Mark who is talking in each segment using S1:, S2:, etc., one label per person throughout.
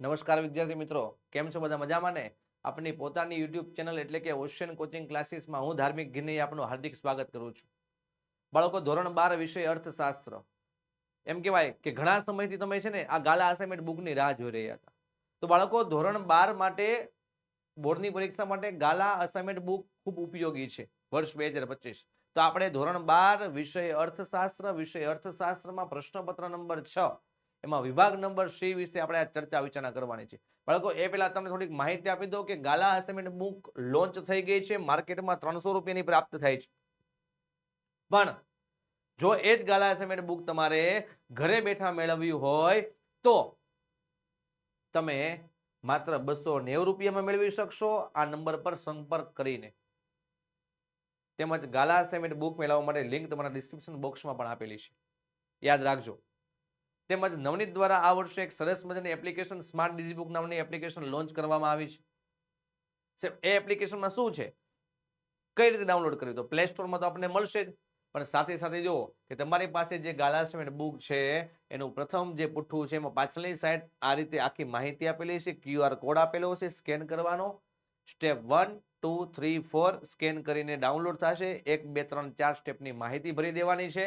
S1: નમસ્કાર વિદ્યાર્થી મિત્રો, કેમ છો બધા મજામાં ને? આપણી પોતાની યુટ્યુબ ચેનલ એટલે કે ઓશિયન કોચિંગ ક્લાસીસમાં હું ધાર્મિક ગિરની આપનું હાર્દિક સ્વાગત કરું છું. બાળકો, ધોરણ બાર વિષય અર્થશાસ્ત્ર. એમ કહેવાય કે ઘણા સમયથી તમે છે ને આ ગાલા અસાઇનમેન્ટ બુકની રાહ જોઈ રહ્યા હતા. તો બાળકો, ધોરણ બાર માટે, બોર્ડની પરીક્ષા માટે ગાલા અસાઇનમેન્ટ બુક ખૂબ ઉપયોગી છે, વર્ષ બે તો આપણે ધોરણ બાર વિષય અર્થશાસ્ત્ર, વિષય અર્થશાસ્ત્રમાં પ્રશ્નપત્ર નંબર છ એમાં વિભાગ નંબર સી વિશે આપણે આ ચર્ચા વિચારણા કરવાની છે. બાળકો, એ પહેલા તમને થોડીક માહિતી આપી દો કે ગાલા અસાઇનમેન્ટ બુક લોન્ચ થઈ ગઈ છે, માર્કેટમાં ત્રણસો રૂપિયાની પ્રાપ્ત થાય છે. પણ જો એ જ ગાલા અસાઇનમેન્ટ બુક તમારે ઘરે બેઠા મેળવવી હોય તો તમે માત્ર બસો નેવું રૂપિયામાં મેળવી શકશો. આ નંબર પર સંપર્ક કરીને. તેમજ ગાલા અસાઇનમેન્ટ બુક મેળવવા માટે લિંક તમારા ડિસ્ક્રિપ્શન બોક્સમાં પણ આપેલી છે. યાદ રાખજો. તેમજ નવનીત દ્વારા આ વર્ષે એક સરસ મજાની એપ્લિકેશન સ્માર્ટ ડિજીબુક નામની એપ્લિકેશન લોન્ચ કરવામાં આવી છે. સાહેબ, એ એપ્લિકેશનમાં શું છે? કઈ રીતે ડાઉનલોડ કરવી? તો પ્લે સ્ટોરમાં તો આપણને મળશે જ. પણ સાથે સાથે જુઓ કે તમારી પાસે જે ગાલાસમેન્ટ બુક છે એનું પ્રથમ જે પુઠ્ઠું છે એમાં પાછળની સાઈડ આ રીતે આખી માહિતી આપેલી છે ક્યુઆર કોડ આપેલો છે સ્કેન કરવાનો. Step one two three four scan કરીને ડાઉનલોડ થશે. એક બે ત્રણ ચાર સ્ટેપની માહિતી ભરી દેવાની છે.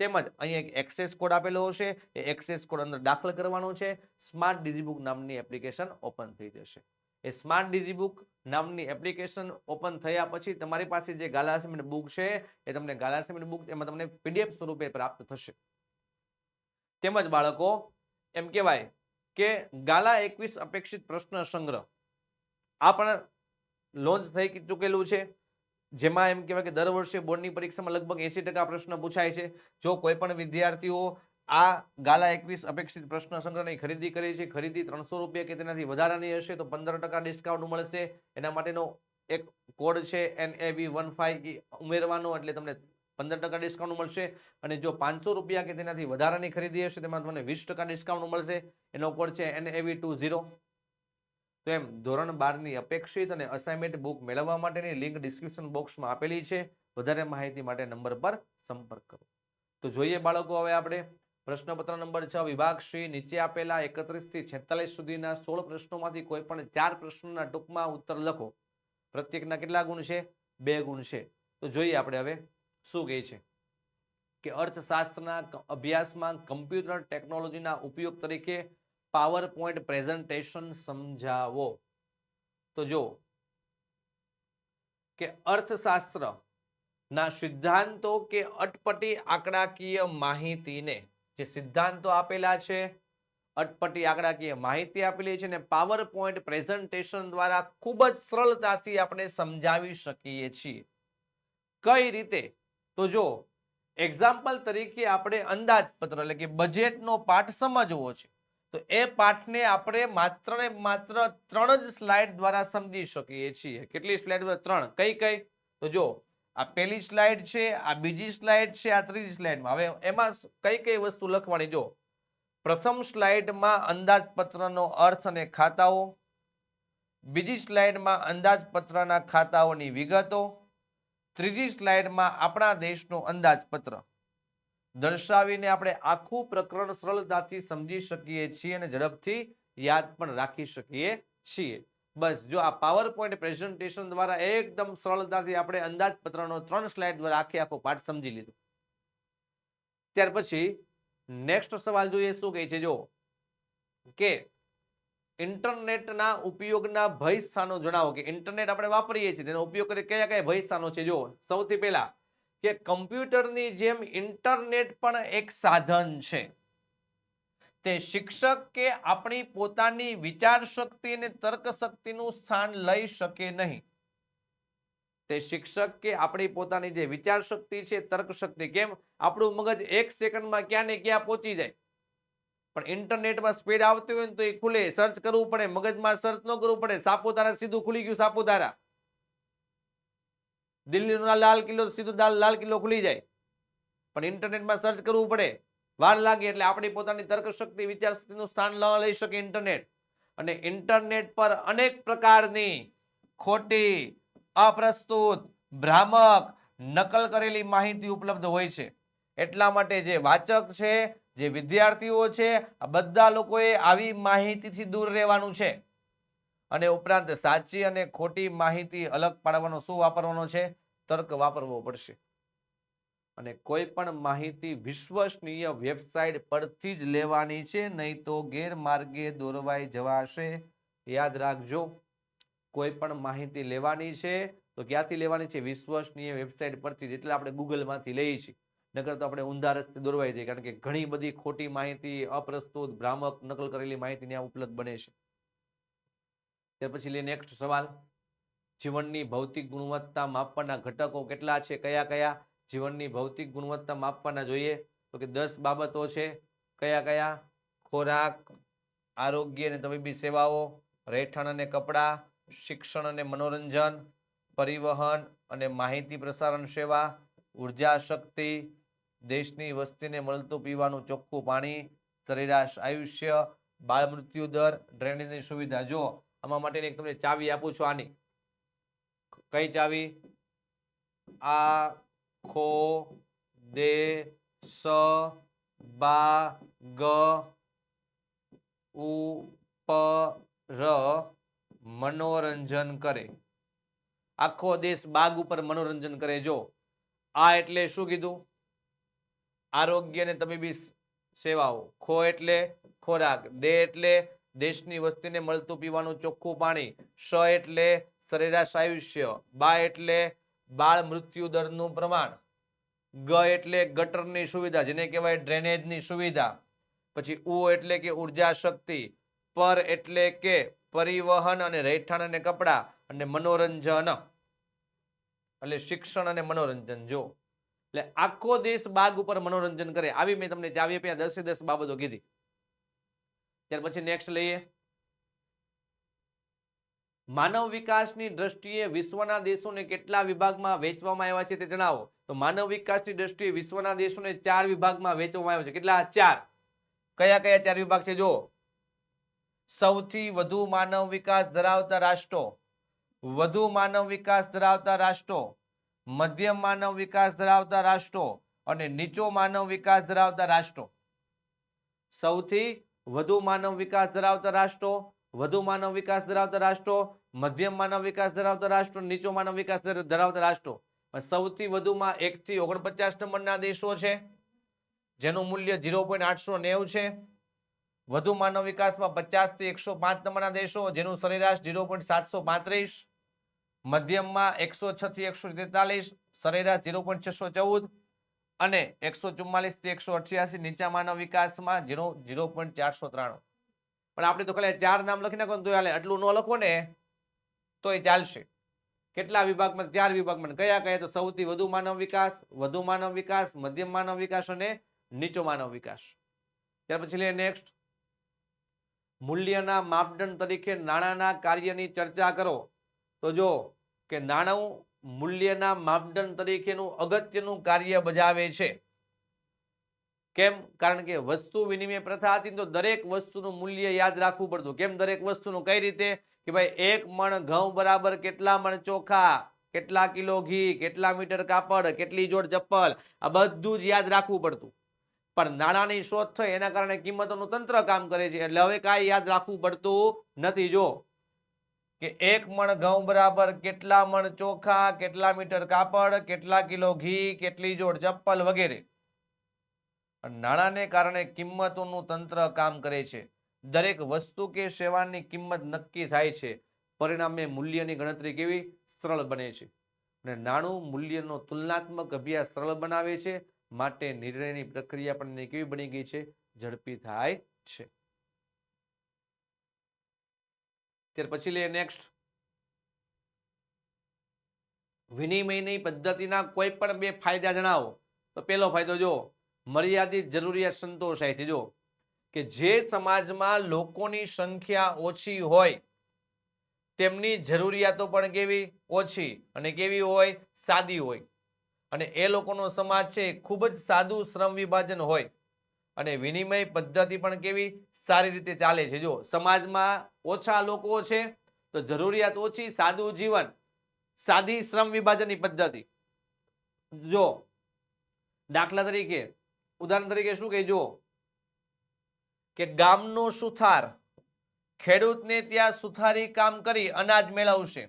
S1: તેમજ અહીં એક એક્સેસ કોડ આપેલો હશે. એ એક્સેસ કોડ અંદર દાખલ કરવાનો છે. સ્માર્ટ ડિજીબુક નામની એપ્લિકેશન ઓપન થઈ જશે. એ સ્માર્ટ ડિજીબુક નામની એપ્લિકેશન ઓપન થયા પછી તમારી પાસે જે ગાલા સિમેન્ટ બુક છે, એ તમને ગાલા સિમેન્ટ બુક એમાં તમને પીડીએફ સ્વરૂપે પ્રાપ્ત થશે. તેમજ બાળકો, એમ કહેવાય કે ગાલા એકવીસ અપેક્ષિત પ્રશ્ન સંગ્રહ. આ પણ લોન્ચ થઈ ચૂકેલું છે. જેમાં એમ કહેવાય કે દર વર્ષે બોર્ડની પરીક્ષામાં લગભગ એસી ટકા પ્રશ્ન પૂછાય છે. જો કોઈ પણ વિદ્યાર્થીઓ આ ગાલા એકવીસ અપેક્ષિત પ્રશ્ન સંગ્રહની ખરીદી કરી છે, ખરીદી ત્રણસો રૂપિયા કે તેનાથી વધારાની હશે, તો પંદર ટકા ડિસ્કાઉન્ટ મળશે. એના માટેનો એક કોડ છે N A V one five ઉમેરવાનો, એટલે તમને પંદર ટકા ડિસ્કાઉન્ટ મળશે. અને જો પાંચસો રૂપિયા કે તેનાથી વધારાની ખરીદી હશે, તેમાં તમને વીસ ટકા ડિસ્કાઉન્ટ મળશે. એનો કોડ છે N A V two zero તો એમ ધોરણ બારની અપેક્ષિત અને અસાઇનમેન્ટ બુક મેળવવા માટેની લિંક ડિસ્ક્રિપ્શન બોક્સમાં આપેલી છે. વધારે માહિતી માટે નંબર પર સંપર્ક કરો. તો જોઈએ બાળકો હવે આપણે. પ્રશ્નપત્ર નંબર છ, વિભાગ શ્રી, નીચે આપેલા એકત્રીસથી છેતાલીસ સુધીના સોળ પ્રશ્નોમાંથી કોઈ પણ ચાર પ્રશ્નોના ટૂંકમાં ઉત્તર લખો. પ્રત્યેકના કેટલા ગુણ છે? બે ગુણ છે. તો જોઈએ આપણે હવે શું કહે છે. કે અર્થશાસ્ત્રના અભ્યાસમાં કમ્પ્યુટર ટેકનોલોજીના ઉપયોગ તરીકે પાવર પોઈન્ટ પ્રેઝન્ટેશન સમજાવો. તો જો કે અર્થશાસ્ત્ર ના સિદ્ધાંતો કે અટપટી આંકડાકીય માહિતીને, જે સિદ્ધાંતો આપેલા છે, અટપટી આંકડાકીય માહિતી આપેલી છે ને પાવર પોઈન્ટ પ્રેઝન્ટેશન દ્વારા ખૂબ જ સરળતાથી આપણે સમજાવી શકીએ છીએ. કઈ રીતે? તો જો એક્ઝામ્પલ તરીકે આપણે અંદાજપત્ર એટલે કે બજેટનો પાઠ સમજવો છે. તો એ પાઠને આપણે માત્ર ને માત્ર ત્રણ જ સ્લાઇડ દ્વારા સમજી શકીએ છીએ. કેટલી સ્લાઇડ ત્રણ. કઈ કઈ? તો જો આ પહેલી સ્લાઇડ છે, આ બીજી સ્લાઇડ છે, આ ત્રીજી સ્લાઇડમાં. હવે એમાં કઈ કઈ વસ્તુ લખવાની? જો પ્રથમ સ્લાઇડમાં અંદાજપત્રનો અર્થ અને ખાતાઓ. બીજી સ્લાઇડમાં અંદાજપત્રના ખાતાઓની વિગતો. ત્રીજી સ્લાઇડમાં આપણા દેશનું અંદાજપત્ર. દર્શાવીને આપણે આખું પ્રકરણ સરળતાથી સમજી શકીએ છીએ અને ઝડપથી યાદ પણ રાખી શકીએ છીએ. બસ, જો આ પાવર પોઈન્ટ પ્રેઝન્ટેશન દ્વારા એકદમ સરળતાથી આપણે અંદાજપત્રનો ત્રણ સ્લાઇડ દ્વારા આખે આખો પાઠ સમજી લીધો. ત્યાર પછી નેક્સ્ટ સવાલ જોઈએ શું કહે છે? જો કે ઇન્ટરનેટના ઉપયોગના ભય સ્થાનો જણાવો કે ઇન્ટરનેટ આપણે વાપરીએ છીએ, તેનો ઉપયોગ કરી કયા કયા ભય સ્થાનો છે? જો, સૌથી પહેલા કે કમ્પ્યુટરની જેમ ઇન્ટરનેટ પણ એક સાધન છે. તે શિક્ષક કે આપણી પોતાની વિચાર શક્તિ અને તર્ક શક્તિનું સ્થાન લઈ શકે નહીં. તે શિક્ષક કે આપણી પોતાની જે વિચાર શક્તિ છે તર્ક શક્તિ કેમ? આપણું મગજ એક સેકન્ડમાં ક્યાં ને ક્યાં પહોંચી જાય. પણ ઇન્ટરનેટમાં સ્પીડ આવતી હોય ને તો એ ખુલે. સર્ચ કરવું પડે. મગજમાં સર્ચ ન કરવું પડે. સાપુતારા સીધું ખુલી ગયું, સાપુતારા. દિલ્હીનો લાલ કિલ્લો, સીધો લાલ કિલ્લો ખુલી જાય. પણ ઇન્ટરનેટમાં સર્ચ કરવું પડે. વાર લાગે એટલે આપણી પોતાની તર્ક શક્તિ વિચાર શક્તિનું સ્થાન લઈ શકે ઇન્ટરનેટ. અને ઇન્ટરનેટ પર અનેક પ્રકારની ખોટી, અપ્રસ્તુત, ભ્રામક, નકલ કરેલી માહિતી ઉપલબ્ધ હોય છે. એટલા માટે જે વાચક છે, જે વિદ્યાર્થીઓ છે, આ બધા લોકોએ આવી માહિતીથી દૂર રહેવાનું છે. અને ઉપરાંત સાચી અને ખોટી માહિતી અલગ પાડવાનો શું વાપરવાનો છે? તર્ક વાપરવો પડશે. અને કોઈ પણ માહિતી વિશ્વસનીય વેબસાઇટ પરથી જ લેવાની છે, નહીં તો ગેરમાર્ગે દોરવાઈ જવાશે. યાદ રાખજો, કોઈ પણ માહિતી લેવાની છે, તો ક્યાંથી લેવાની છે? વિશ્વસનીય વેબસાઇટ પરથી જ એટલે આપણે ગૂગલમાંથી લઈએ છીએ. નકર તો આપણે ઊંધા રસ્તે દોરવાઈ જઈએ કારણ કે ઘણી બધી ખોટી માહિતી, અપ્રસ્તુત, ભ્રામક, નકલ કરેલી માહિતી ત્યાં ઉપલબ્ધ બને છે. ત્યાર પછી લે નેક્સ્ટ સવાલ. જીવનની ભૌતિક ગુણવત્તા માપવાના ઘટકો કેટલા છે? કયા કયા? જીવનની ભૌતિક ગુણવત્તા માપવાના જોઈએ? તો કે દસ બાબતો છે. કયા કયા? ખોરાક, આરોગ્ય અને તબીબી સેવાઓ, રહેઠાણ અને કપડાં, શિક્ષણ અને મનોરંજન, પરિવહન અને માહિતી પ્રસારણ સેવા, ઊર્જા શક્તિ, દેશની વસ્તીને મળતું પીવાનું ચોખ્ખું પાણી, સરેરાશ આયુષ્ય, બાળ મૃત્યુ દર, ડ્રેનેજની સુવિધા. જો આમાં માટેની એક તમને ચાવી આપું છું આની. કઈ ચાવી? આ ખો દે સ બા ગ ઉ પ ર મનોરંજન કરે. આખો દેશ બાગ ઉપર મનોરંજન કરે. જો, આ એટલે શું કીધું? આરોગ્ય અને તબીબી સેવાઓ. ખો એટલે ખોરાક. દે એટલે દેશની વસ્તીને મળતું પીવાનું ચોખ્ખું પાણી, સ એટલે સરેરાશ આયુષ્ય, બા એટલે બાળ મૃત્યુ દરનું પ્રમાણ, ગ એટલે ગટરની સુવિધા, જેને કહેવાય ડ્રેનેજની સુવિધા, પછી ઉ એટલે કે ઊર્જા શક્તિ, પર એટલે કે પરિવહન અને રહેઠાણ અને કપડાં અને મનોરંજન. એટલે શિક્ષણ અને મનોરંજન, જો. એટલે આખો દેશ બાગ ઉપર મનોરંજન કરે. આવી મેં તમને ચાવી આપી દસે દસ બાબતો કીધી. ત્યાર પછી નેક્સ્ટ લઈએ. માનવ વિકાસની દ્રષ્ટિએ વિશ્વના દેશોને કેટલા વિભાગમાં વેચવામાં આવ્યા છે તે જણાવો. તો માનવ વિકાસની દ્રષ્ટિએ વિશ્વના દેશોને ચાર વિભાગમાં વેચવામાં આવ્યા છે. કેટલા? ચાર. કયા કયા ચાર વિભાગ છે? જો સૌથી વધુ માનવ વિકાસ ધરાવતા રાષ્ટ્રો. વધુ માનવ વિકાસ ધરાવતા રાષ્ટ્રો. મધ્યમ માનવ વિકાસ ધરાવતા રાષ્ટ્રો. અને નીચો માનવ વિકાસ ધરાવતા રાષ્ટ્રો. સૌથી વધુ માનવ વિકાસ ધરાવતા રાષ્ટ્રો, વધુ માનવ વિકાસ ધરાવતા રાષ્ટ્રો, મધ્યમ માનવ વિકાસ ધરાવતા રાષ્ટ્રો, નીચો માનવ વિકાસ ધરાવતા રાષ્ટ્રો. સૌથી વધુમાં એક થી ઓગણપચાસ નંબરના દેશો છે, જેનું મૂલ્ય ઝીરો પોઈન્ટ આઠસો નેવું છે. વધુ માનવ વિકાસમાં પચાસથી એકસો પાંચ નંબરના દેશો, જેનું સરેરાશ ઝીરો પોઈન્ટ સાતસો પાંત્રીસ. મધ્યમમાં એકસો છ થી એકસો તેતાલીસ, સરેરાશ ઝીરો પોઈન્ટ છસો ચૌદ. અને એકસો ચુમ્માલીસથી એકસો અઠ્યાસી નીચા માનવ વિકાસમાં ઝીરો ઝીરો પોઈન્ટ ચારસો ત્રાણું. પણ આપણે તો ખાલી ચાર નામ લખી નાખો ને તો હાલે આટલું ન લખો ને, તો એ ચાલશે. કેટલા વિભાગમાં, ચાર વિભાગમાં કયા કયા, તો સૌથી વધુ માનવ વિકાસ, વધુ માનવ વિકાસ, મધ્યમ માનવ વિકાસ અને નીચો માનવ વિકાસ. ત્યાર પછી લઈએ નેક્સ્ટ મૂલ્યના માપદંડ તરીકે નાણાંના કાર્યની ચર્ચા કરો. તો જો કે નાણું મૂલ્યના માપદંડ તરીકેનું અગત્યનું કાર્ય બજાવે છે. કેમ? કારણ કે વસ્તુ વિનિમય પ્રથા હતી તો દરેક વસ્તુનું મૂલ્ય યાદ રાખવું પડતું. કેમ દરેક વસ્તુનું? કઈ રીતે? કે ભાઈ એક મણ ઘઉં બરાબર કેટલા મણ ચોખા, કેટલા કિલો ઘી, કેટલા મીટર કાપડ, કેટલી જોડ ચપ્પલ, આ બધું જ યાદ રાખવું પડતું. પણ નાણાંની શોધ થઈ, એના કારણે કિંમતોનું તંત્ર કામ કરે છે. એટલે હવે કાંઈ યાદ રાખવું પડતું નથી. જો કે એક મણ ઘઉં બરાબર કેટલા મણ ચોખા, કેટલા મીટર કાપડ, કેટલા કિલો ઘી, કેટલી જોડ ચપ્પલ વગેરે. નાણાંને કારણે કિંમતોનું તંત્ર કામ કરે છે. દરેક વસ્તુ કે સેવાની કિંમત નક્કી થાય છે. પરિણામે મૂલ્યની ગણતરી કેવી? સરળ બને છે. અને નાણું મૂલ્યનો તુલનાત્મક અભ્યાસ સરળ બનાવે છે. માટે નિર્ણયની પ્રક્રિયા પણ કેવી બની ગઈ છે? ઝડપી થાય છે. ત્યાર પછી લે નેક્સ્ટ વિનિમયની પદ્ધતિના કોઈ પણ બે ફાયદા જણાવો. તો પહેલો ફાયદો જો, મર્યાદિત જરૂરિયાત સંતોષાયથી જો કે જે સમાજમાં લોકોની સંખ્યા ઓછી હોય, તેમની જરૂરિયાતો પણ કેવી? ઓછી અને કેવી હોય? સાદી હોય. અને એ લોકોનો સમાજ છે ખૂબ જ સાદું શ્રમ વિભાજન હોય. અને વિનિમય પદ્ધતિ પણ કેવી? સારી રીતે ચાલે છે. જો સમાજમાં ઓછા લોકો છે, તો જરૂરિયાત ઓછી, સાદું જીવન, સાદી શ્રમ વિભાજનની પદ્ધતિ. જો દાખલા તરીકે, ઉદાહરણ તરીકે શું કહે જો કે ગામનો સુથાર, ખેડૂતને ત્યાં સુથારી કામ કરી અનાજ મેળવશે.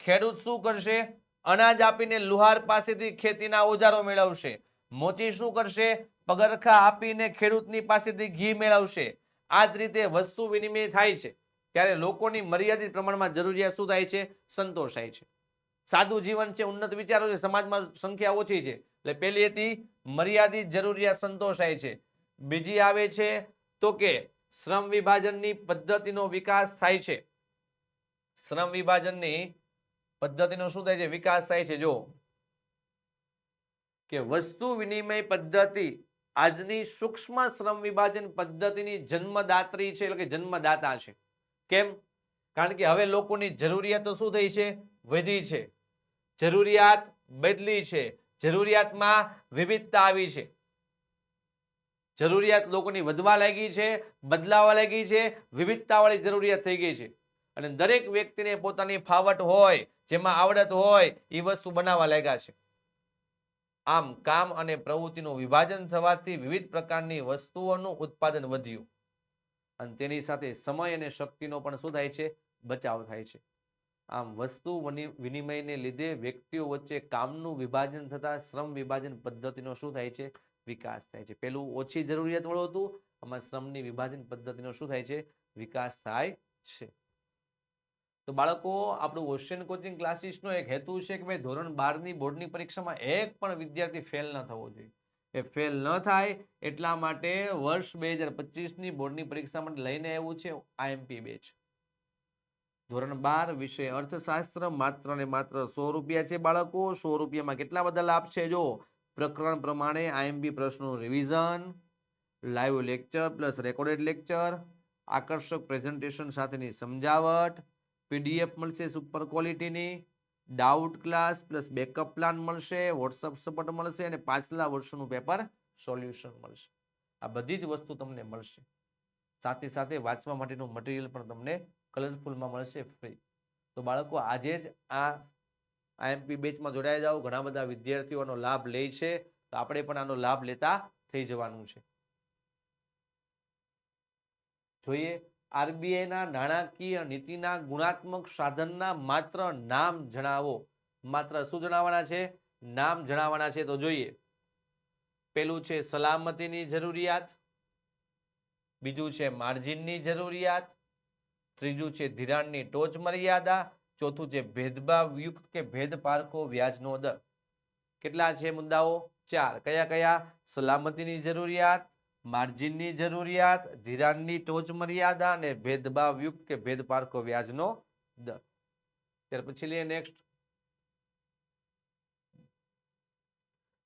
S1: ખેડૂત શું કરશે? અનાજ આપીને લુહાર પાસેથી ખેતીના ઓજારો મેળવશે. મોચી શું કરશે? પગરખા આપીને ખેડૂતની પાસેથી ઘી મેળવશે. આ જ રીતે વસ્તુ વિનિમય થાય છે. ત્યારે લોકોની મર્યાદિત પ્રમાણમાં જરૂરિયાત શું થાય છે? સંતોષાય છે. સાદું જીવન છે, ઉન્નત વિચારો છે, સમાજમાં સંખ્યા ઓછી છે. એટલે પેલી હતી, મર્યાદિત જરૂરિયાત સંતોષાય છે. બીજી આવે છે, તો કે શ્રમ વિભાજનની પદ્ધતિનો વિકાસ થાય છે. શ્રમ વિભાજનની પદ્ધતિનો શું થાય છે? વિકાસ થાય છે. જો કે વસ્તુ વિનિમય પદ્ધતિ આજની સૂક્ષ્મ શ્રમ વિભાજન પદ્ધતિની જન્મદાત્રી છે, એટલે કે જન્મદાતા છે. કેમ? કારણ કે હવે લોકોની જરૂરિયાતો શું થઈ છે? વધી છે. જરૂરિયાત બદલી છે. જરૂરિયાતમાં વિવિધતા આવી છે. જરૂરિયાત લોકોની વધવા લાગી છે, બદલાવા લાગી છે, વિવિધતાવાળી જરૂરિયાત થઈ ગઈ છે. અને દરેક વ્યક્તિને પોતાની ફાવટ હોય, જેમાં આવડત હોય એ વસ્તુ બનાવવા લાગ્યા છે. આમ કામ અને પ્રવૃત્તિનું વિભાજન થવાથી વિવિધ પ્રકારની વસ્તુઓનું ઉત્પાદન વધ્યું. અને તેની સાથે સમય અને શક્તિનો પણ શું થાય છે, બચાવ થાય છે. આમ વસ્તુ વની- વિનિમયને લીધે વ્યક્તિઓ વચ્ચે કામનું વિભાજન થતા શ્રમ વિભાજન પદ્ધતિનો શું થાય છે? વિકાસ થાય છે. પેલું ઓછી જરૂરિયાત વાળું હતું, આમાં શ્રમની વિભાજન પદ્ધતિનો શું થાય છે? વિકાસ થાય છે. તો બાળકો, આપણું ઓશિયન કોચિંગ ક્લાસીસનો એક હેતુ છે કે ભાઈ ધોરણ બારની બોર્ડની પરીક્ષામાં એક પણ વિદ્યાર્થી ફેલ ન થવો જોઈએ. એ ફેલ ન થાય એટલા માટે વર્ષ બે હજાર પચીસની બોર્ડની પરીક્ષા માટે લઈને આવ્યું છે આઈએમપી બેચ. ધોરણ બાર વિષય અર્થશાસ્ત્ર માત્ર ને માત્ર સો રૂપિયા છે બાળકો. સો રૂપિયામાં કેટલા બધા લાભ છે? જો, પ્રકરણ પ્રમાણે આઈએમપી પ્રશ્નોનું revision live lecture plus recorded lecture આકર્ષક પ્રેઝન્ટેશન સાથેની સમજાવટ પીડીએફ મળશે super ક્વોલિટીની doubt class plus backup plan મળશે વોટ્સઅપ સપોર્ટ મળશે અને પાછલા વર્ષનું પેપર સોલ્યુશન મળશે. આ બધી જ વસ્તુ તમને મળશે. સાથે સાથે વાંચવા માટેનું મટીરિયલ પણ તમને કલરફુલમાં મળશે ફ્રી તો બાળકો, આજે જ આ આઈએમપી બેચમાં જોડાઈ જાઓ. ઘણા બધા વિદ્યાર્થીઓનો લાભ લે છે. તો આપણે પણ આનો લાભ લેતા થઈ જવાનું છે. જોઈએ આરબીઆઈના નાણાકીય નીતિના ગુણાત્મક સાધનના માત્ર નામ જણાવો. માત્ર શું જણાવવાના છે? નામ જણાવવાના છે તો જોઈએ. પેલું છે સલામતીની જરૂરિયાત. બીજું છે માર્જિનની જરૂરિયાત. ત્રીજું છે ધિરાણની ટોચ મર્યાદા. ચોથું છે ભેદભાવયુક્ત કે ભેદ પારખો વ્યાજનો દર. કેટલા છે મુદ્દાઓ? ચાર. કયા કયા? સલામતીની જરૂરિયાત. માર્જિનની જરૂરિયાત, ધિરાણની ટોચ મર્યાદા અને ભેદભાવયુક્ત કે ભેદપારકો વ્યાજનો દર. ત્યાર પછી લઈએ નેક્સ્ટ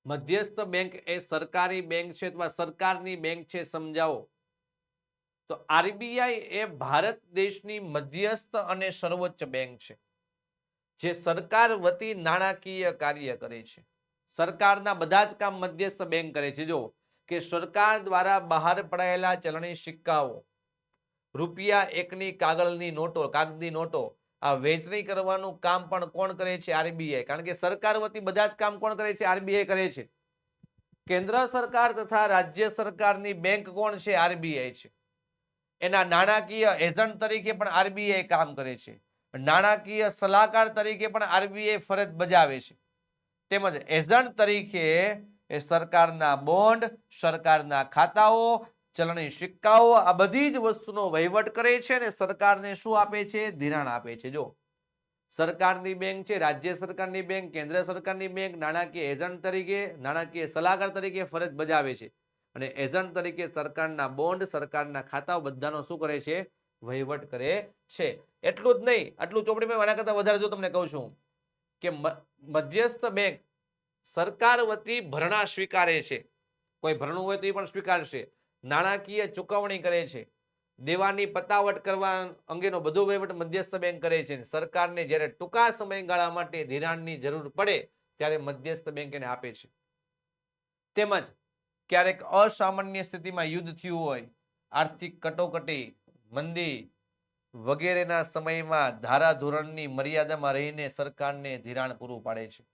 S1: મધ્યસ્થ બેંક એ સરકારી બેંક છે અથવા સરકારની બેંક છે સમજાવો. તો આરબીઆઈ એ ભારત દેશની મધ્યસ્થ અને સર્વોચ્ચ બેંક છે, જે સરકાર વતી નાણાકીય કાર્ય કરે છે. સરકારના બધા જ કામ મધ્યસ્થ બેંક કરે છે. જો કે સરકાર દ્વારા બહાર પડાયેલા ચલણી સિક્કાઓ, રૂપિયા એકની કાગળની નોટો કાગળની નોટો, આ વેચણી કરવાનું કામ પણ કોણ કરે છે? આરબીઆઈ. કારણ કે સરકાર વતી બધા જ કામ કોણ કરે છે? આરબીઆઈ કરે છે. કેન્દ્ર સરકાર તથા રાજ્ય સરકારની બેંક કોણ છે? આરબીઆઈ છે. એના નાણાકીય એજન્ટ તરીકે પણ આરબીઆઈ કામ કરે છે. નાણાકીય સલાહકાર તરીકે પણ આરબીઆઈ ફરજ બજાવે છે. તેમજ એજન્ટ તરીકે એ સરકારના બોન્ડ, સરકારના ખાતાઓ, ચલણી સિક્કાઓ, આ બધી જ વસ્તુનો વહીવટ કરે છે અને સરકારને શું આપે છે? ધિરાણ આપે છે. જો સરકારની બેંક છે, રાજ્ય સરકારની બેંક, કેન્દ્ર સરકારની બેંક, નાણાકીય એજન્ટ તરીકે, નાણાકીય સલાહકાર તરીકે ફરજ બજાવે છે. અને એજન્ટ તરીકે સરકારના બોન્ડ, સરકારના ખાતાઓ બધાનો શું કરે છે? વહીવટ કરે છે. એટલું જ નહીં, આટલું ચોપડીમાં આના કરતાં વધારે જો તમને કહું છું કે મ- મધ્યસ્થ બેંક સરકાર વતી ભરણા સ્વીકારે છે. કોઈ ભરણું હોય તો એ પણ સ્વીકારશે. નાણાકીય ચુકવણી કરે છે. દેવાની પતાવટ કરવા અંગેનો બધો વહીવટ મધ્યસ્થ બેંક કરે છે. સરકારને જ્યારે ટૂંકા સમયગાળા માટે ધિરાણની જરૂર પડે, ત્યારે મધ્યસ્થ બેંક એને આપે છે. તેમજ ક્યારેક અસામાન્ય સ્થિતિમાં યુદ્ધ થયું હોય, આર્થિક કટોકટી, મંદી વગેરેના સમયમાં ધારાધોરણની મર્યાદામાં રહીને સરકારને ધિરાણ પૂરું પાડે છે.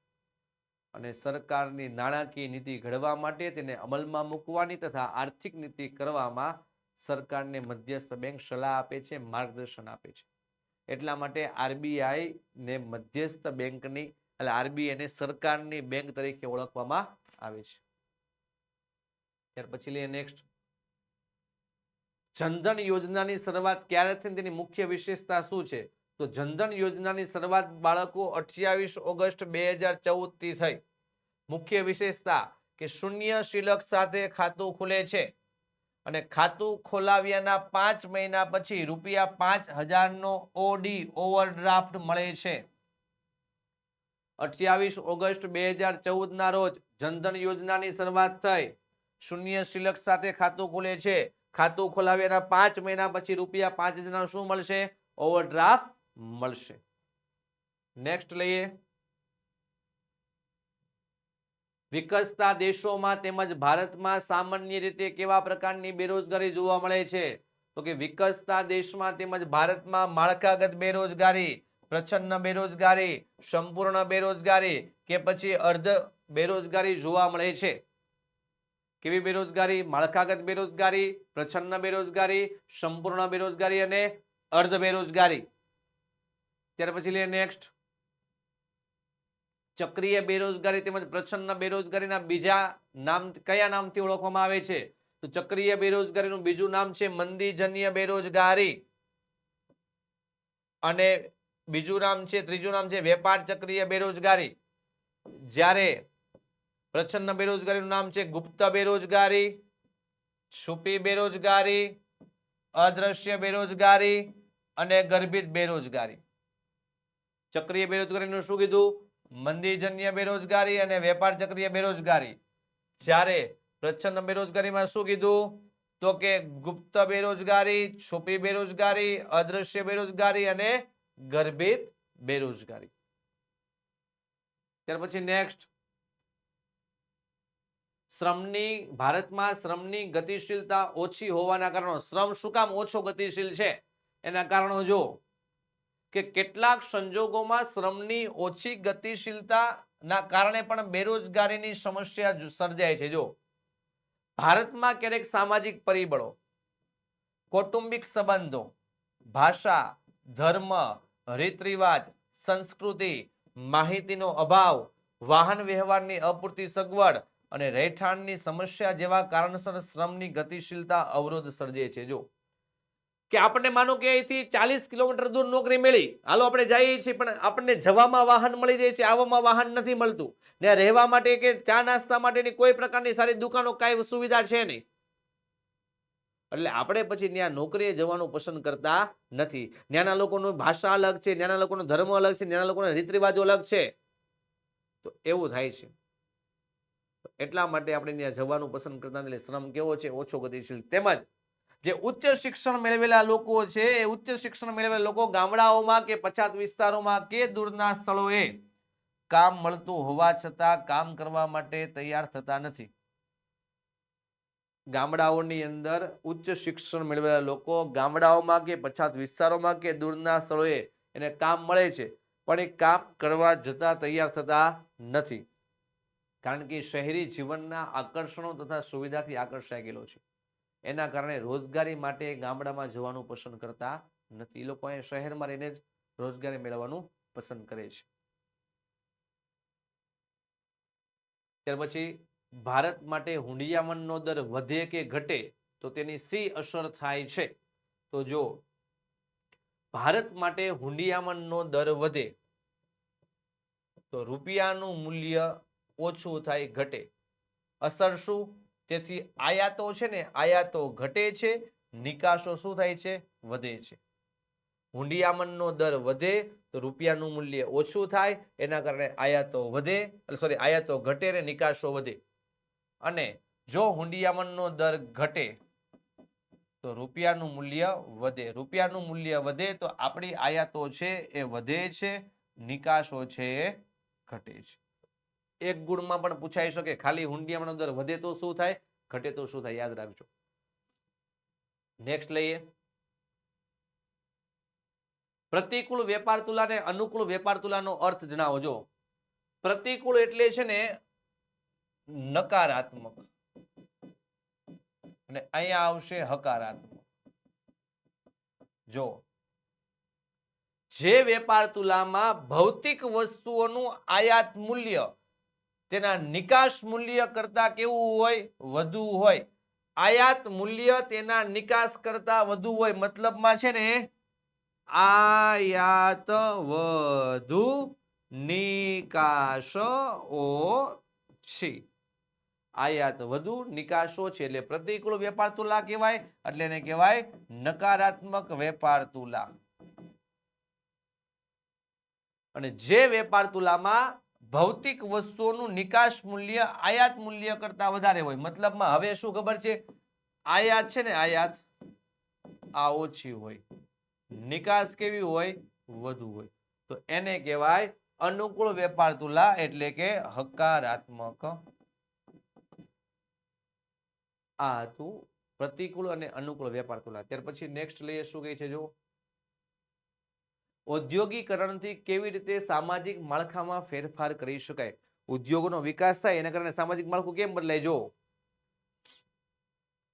S1: અને સરકારની નાણાકીય નીતિ ઘડવા માટે તેને અમલમાં મૂકવાની તથા આર્થિક નીતિ કરવામાં સરકારને મધ્યસ્થ બેંક સલાહ આપે છે, માર્ગદર્શન આપે છે. એટલા માટે આરબીઆઈ ને મધ્યસ્થ બેંકની, એટલે આરબીઆઈને સરકારની બેંક તરીકે ઓળખવામાં આવે છે. ત્યાર પછી લઈએ નેક્સ્ટ જનધન યોજનાની શરૂઆત ક્યારે થઈ તેની મુખ્ય વિશેષતા શું છે? તો જનધન યોજનાની શરૂઆત બાળકો અઠ્યાવીસ ઓગસ્ટ બે હજાર ચૌદથી થઈ. મુખ્ય વિશેષતા કે શૂન્ય શિલક સાથે ખાતું ખુલે છે. અને ખાતું ખોલાવ્યાના પાંચ મહિના પછી રૂપિયા પાંચ હજારનો ઓડી ઓવરડ્રાફ્ટ મળે છે. અઠ્યાવીસ ઓગસ્ટ બે હજાર ચૌદના રોજ જનધન યોજનાની શરૂઆત થઈ. શૂન્ય શિલક સાથે ખાતું ખુલે છે. ખાતું ખોલાવ્યાના પાંચ મહિના પછી રૂપિયા પાંચ હજાર શું મળશે? ઓવરડ્રાફ્ટ મળશે. નેક્સ્ટ લઈએ. વિકસતા દેશોમાં તેમજ ભારતમાં સામાન્ય રીતે કેવા પ્રકારની બેરોજગારી જોવા મળે છે? તો કે વિકસતા દેશમાં તેમજ ભારતમાં માળખાગત બેરોજગારી પ્રચ્છન્ન બેરોજગારી, સંપૂર્ણ બેરોજગારી કે પછી અર્ધ બેરોજગારી જોવા મળે છે? કેવી બેરોજગારી? માળખાગત બેરોજગારી પ્રચ્છન્ન બેરોજગારી, સંપૂર્ણ બેરોજગારી અને અર્ધ બેરોજગારી. ત્યાર પછી લઈએ નેક્સ્ટ ચક્રીય બેરોજગારી તેમજ પ્રચ્છન્ન બેરોજગારીના બીજા નામ, કયા નામથી ઓળખવામાં આવે છે? તો ચક્રીય બેરોજગારીનું બીજું નામ છે મંદીજન્ય બેરોજગારી. અને બીજું નામ છે, ત્રીજું નામ છે વેપાર ચક્રીય બેરોજગારી. જ્યારે પ્રચ્છન્ન બેરોજગારીનું નામ છે ગુપ્ત બેરોજગારી, છુપી બેરોજગારી, અદ્રશ્ય બેરોજગારી અને ગર્ભિત બેરોજગારી. ચક્રીય બેરોજગારીનું શું કીધું? મંદીજન્ય બેરોજગારી અને વેપાર ચક્રીય બેરોજગારી. જ્યારે પ્રચ્છન્ન બેરોજગારીમાં શું કીધું? તો કે ગુપ્ત બેરોજગારી, છુપી બેરોજગારી, અદ્રશ્ય બેરોજગારી અને ગર્ભિત બેરોજગારી. ત્યાર પછી નેક્સ્ટ શ્રમની, ભારતમાં શ્રમની ગતિશીલતા ઓછી હોવાના કારણો, શ્રમ શું કામ ઓછો ગતિશીલ છે? એના કારણો જો કે કેટલાક સંજોગોમાં શ્રમની ઓછી ગતિશીલતાના કારણે પણ બેરોજગારીની સમસ્યા સર્જાય છે. જો ભારતમાં ક્યારેક સામાજિક પરિબળો, કૌટુંબિક સંબંધો, ભાષા, ધર્મ રીત રિવાજ સંસ્કૃતિ, માહિતીનો અભાવ, વાહન વ્યવહારની અપૂરતી સગવડ અને રહેઠાણની સમસ્યા જેવા કારણસર શ્રમની ગતિશીલતા અવરોધ સર્જે છે. જો કે આપણને માનો કે અહીંથી ચાલીસ કિલોમીટર દૂર નોકરી મળી. હાલો, આપણે જઈએ છીએ, પણ આપણને જવામાં વાહન મળી જાય છે, આવવામાં વાહન નથી મળતું. ને રહેવા માટે કે ચા નાસ્તા માટેની કોઈ પ્રકારની સારી દુકાનો કાંઈ સુવિધા છે નહીં. એટલે આપણે પછી ત્યાં નોકરીએ જવાનું પસંદ કરતા નથી. ત્યાંના લોકોની ભાષા અલગ છે, ત્યાંના લોકોનો ધર્મ અલગ છે, ત્યાંના લોકોના રીત રિવાજો અલગ છે. તો એવું થાય છે. એટલા માટે આપણે ત્યાં જવાનું પસંદ કરતા એટલે શ્રમ કેવો છે? ઓછો ગતિશીલ. તેમજ જે ઉચ્ચ શિક્ષણ મેળવેલા લોકો છે, એ ઉચ્ચ શિક્ષણ મેળવેલા લોકો ગામડાઓમાં કે પછાત વિસ્તારોમાં કે દૂરના સ્થળોએ કામ મળતું હોવા છતાં કામ કરવા માટે તૈયાર થતા નથી. ગામડાઓની અંદર ઉચ્ચ શિક્ષણ મેળવેલા લોકો ગામડાઓમાં કે પછાત વિસ્તારોમાં કે દૂરના સ્થળોએ એને કામ મળે છે, પણ એ કામ કરવા જતા તૈયાર થતા નથી. કારણ કે શહેરી જીવનના આકર્ષણો તથા સુવિધાથી આકર્ષાઈ ગયેલો છે. એના કારણે રોજગારી માટે ગામડામાં જવાનું પસંદ કરતા નથી. એ લોકો અહીંયા શહેરમાં રહીને જ રોજગારી મેળવવાનું પસંદ કરે છે. ત્યાર પછી ભારત માટે હુંડિયામણનો દર વધે કે ઘટે તો તેની સી અસર થાય છે. તો જો ભારત માટે હુંડિયામણનો દર વધે તો રૂપિયાનું મૂલ્ય ઓછું થાય, ઘટે. અસર શું? તેથી આયાતો છે ને, આયાતો ઘટે છે, નિકાસો શું થાય છે? વધે છે. હુંડિયામણનો દર વધે તો રૂપિયાનું મૂલ્ય ઓછું થાય, એના કારણે આયાતો વધે સોરી આયાતો ઘટે ને નિકાસો વધે. અને જો હુંડિયામણનો દર ઘટે તો રૂપિયાનું મૂલ્ય વધે. રૂપિયાનું મૂલ્ય વધે તો આપણી આયાતો છે એ વધે છે, નિકાસો છે એ ઘટે છે. એક ગુણમાં પણ પૂછાઈ શકે, ખાલી હુંડિયામણનો દર વધે તો શું થાય, ઘટે તો શું થાય, યાદ રાખજો. નેક્સ્ટ લઈએ. પ્રતિકૂળ વેપાર તુલા ને અનુકૂળ વેપાર તુલાનો અર્થ જણાવો, જો. પ્રતિકૂળ એટલે છે ને, નકારાત્મક. અને અહીંયા આવશે હકારાત્મક. જો. જે વેપાર તુલામાં ભૌતિક વસ્તુઓનું આયાત મૂલ્ય તેના નિકાસ મૂલ્ય કરતા કેવું હોય? વધુ હોય. આયાત મૂલ્ય તેના નિકાસ કરતા વધુ હોય. મતલબમાં છે ને, આયાત વધુ નિકાસ છે. આયાત વધુ નિકાસો છે એટલે પ્રતિકૂળ વેપાર તુલા કહેવાય, એટલે એને કહેવાય નકારાત્મક વેપાર તુલા. અને જે વેપાર તુલામાં ભૌતિક વસ્તુઓનું નિકાસ મૂલ્ય, આયાત મૂલ્ય કરતા વધારે હોય. મતલબમાં હવે શું ખબર છે? આયાત છે ને, આયાત આ ઓછી હોય. નિકાસ કેવી હોય? વધુ હોય. તો એને કહેવાય અનુકૂળ વેપાર તુલા એટલે કે હકારાત્મક આ હતું પ્રતિકૂળ અને અનુકૂળ વેપાર તુલા. ત્યાર પછી નેક્સ્ટ લઈએ શું કહે છે જો ઔદ્યોગિકરણથી કેવી રીતે સામાજિક માળખામાં ફેરફાર કરી શકાય? ઉદ્યોગોનો વિકાસ થાય, એના કારણે સામાજિક માળખું કેમ બદલાય? જો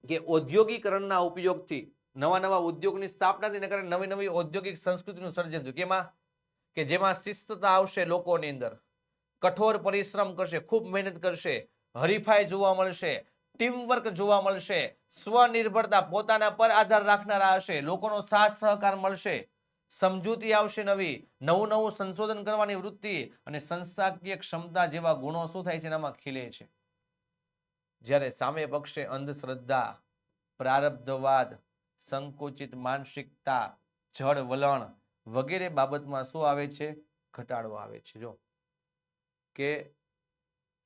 S1: કે ઔદ્યોગિકરણના ઉપયોગથી નવા નવા ઉદ્યોગની સ્થાપના એના કારણે નવી નવી ઔદ્યોગિક સંસ્કૃતિનું સર્જન થયું. કેમાં? કે જેમાં શિસ્તતા આવશે લોકોની અંદર. કઠોર પરિશ્રમ કરશે, ખૂબ મહેનત કરશે, હરીફાઈ જોવા મળશે, ટીમવર્ક જોવા મળશે, સ્વનિર્ભરતા પોતાના પર આધાર રાખનારા હશે, લોકોનો સાથ સહકાર મળશે. સમજૂતી આવશે નવી, નવું નવું સંશોધન કરવાની વૃત્તિ અને સંસ્થાકીય ક્ષમતા જેવા ગુણો શું થાય છે એનામાં ખીલે છે? જ્યારે સામે પક્ષે અંધશ્રદ્ધા, પ્રારબ્ધવાદ, સંકુચિત માનસિકતા, જળ વલણ વગેરે બાબતમાં શું આવે છે? ઘટાડો આવે છે. જો કે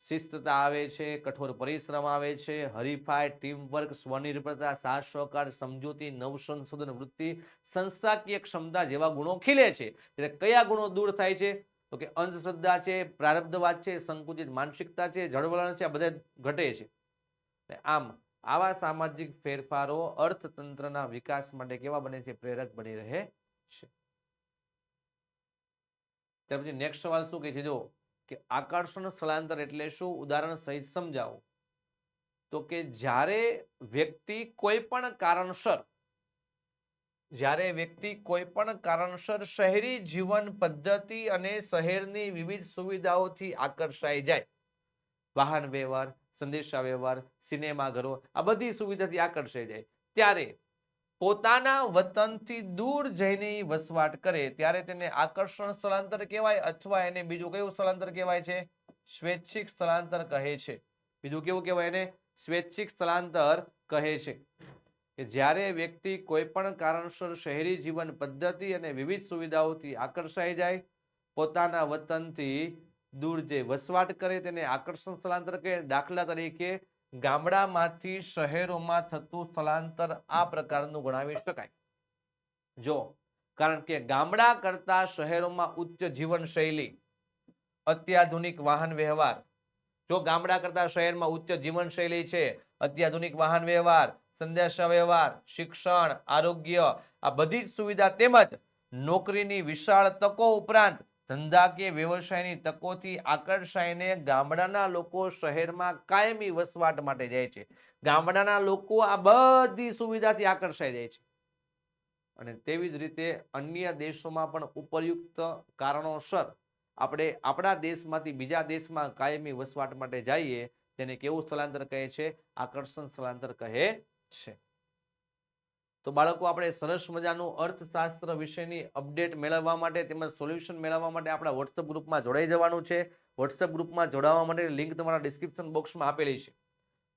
S1: શિસ્તતા આવે છે, કઠોર પરિશ્રમ આવે છે, હરીફાઈ ટીમવર્ક સ્વનિર્ભરતા સાહસોકાર સહકાર સમજૂતી, નવસંશોધન, વૃત્તિ, સંસ્થાકીય ક્ષમતા જેવા ગુણો ખીલે છે. એટલે કયા ગુણો દૂર થાય છે? તો કે અંધશ્રદ્ધા છે, પ્રારબ્ધવાદ છે, સંકુચિત માનસિકતા છે, જળવલણ છે, આ બધા ઘટે છે. આમ આવા સામાજિક ફેરફારો અર્થતંત્રના વિકાસ માટે કેવા બને છે? પ્રેરક બની રહે છે. ત્યાર પછી નેક્સ્ટ સવાલ શું કહે છે? જો કે આકર્ષણ સ્થળાંતર એટલે શું? ઉદાહરણ સહિત સમજાવો. તો કે જ્યારે વ્યક્તિ કોઈ પણ કારણસર, જ્યારે વ્યક્તિ કોઈ પણ કારણસર શહેરી જીવન પદ્ધતિ અને શહેરની વિવિધ સુવિધાઓથી આકર્ષાઈ જાય. વાહન વ્યવહાર સંદેશા વ્યવહાર સિનેમાઘરો, આ બધી સુવિધાથી આકર્ષાઈ જાય. ત્યારે પોતાના વતનથી દૂર જઈને વસવાટ કરે, ત્યારે તેને આકર્ષણ સ્થળાંતર કહેવાય અથવા એને બીજું કયું સ્થળાંતર કહેવાય છે? સ્વૈચ્છિક સ્થળાંતર કહે છે. બીજું કેવું કહેવાય એને? સ્વૈચ્છિક સ્થળાંતર કહે છે. કે જ્યારે વ્યક્તિ કોઈ પણ કારણસર શહેરી જીવન પદ્ધતિ અને વિવિધ સુવિધાઓથી આકર્ષાઈ જાય, પોતાના વતનથી દૂર જે વસવાટ કરે તેને આકર્ષણ સ્થળાંતર કહે. દાખલા તરીકે ગામડામાંથી શહેરોમાં થતું સ્થળાંતર આ પ્રકારનું ગણાવી શકાય. જો, કારણ કે ગામડા કરતા શહેરોમાં ઉચ્ચ જીવનશૈલી, અત્યાધુનિક વાહન વ્યવહાર, જો ગામડા કરતા શહેરમાં ઉચ્ચ જીવનશૈલી છે, અત્યાધુનિક વાહન વ્યવહાર, સંદેશા વ્યવહાર, શિક્ષણ, આરોગ્ય, આ બધી જ સુવિધા તેમજ નોકરીની વિશાળ તકો ઉપરાંત ધંધાકીય વ્યવસાયની તકોથી આકર્ષાઈને ગામડાના લોકો શહેરમાં કાયમી વસવાટ માટે જાય છે. ગામડાના લોકો આ બધી સુવિધાથી આકર્ષાઈ જાય છે. અને તેવી જ રીતે અન્ય દેશોમાં પણ ઉપયુક્ત કારણોસર આપણે આપણા દેશમાંથી બીજા દેશમાં કાયમી વસવાટ માટે જઈએ તેને કેવું સ્થળાંતર કહે છે? આકર્ષણ સ્થળાંતર કહે છે. તો બાળકો, આપણે સરસ મજાનું અર્થશાસ્ત્ર વિશેની અપડેટ મેળવવા માટે તેમજ સોલ્યુશન મેળવવા માટે આપણા વોટ્સઅપ ગ્રુપમાં જોડાઈ જવાનું છે. વોટ્સઅપ ગ્રુપમાં જોડાવા માટે લિંક તમારા ડિસ્ક્રિપ્શન બોક્સમાં આપેલી છે.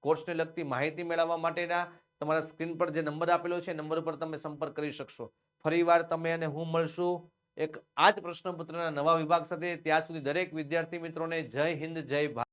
S1: કોર્સને લગતી માહિતી મેળવવા માટેના તમારા સ્ક્રીન પર જે નંબર આપેલો છે નંબર પર તમે સંપર્ક કરી શકશો. ફરીવાર તમે અને હું મળશું એક આ જ પ્રશ્નપત્રના નવા વિભાગ સાથે. ત્યાં સુધી દરેક વિદ્યાર્થી મિત્રોને જય હિન્દ, જય ભારત.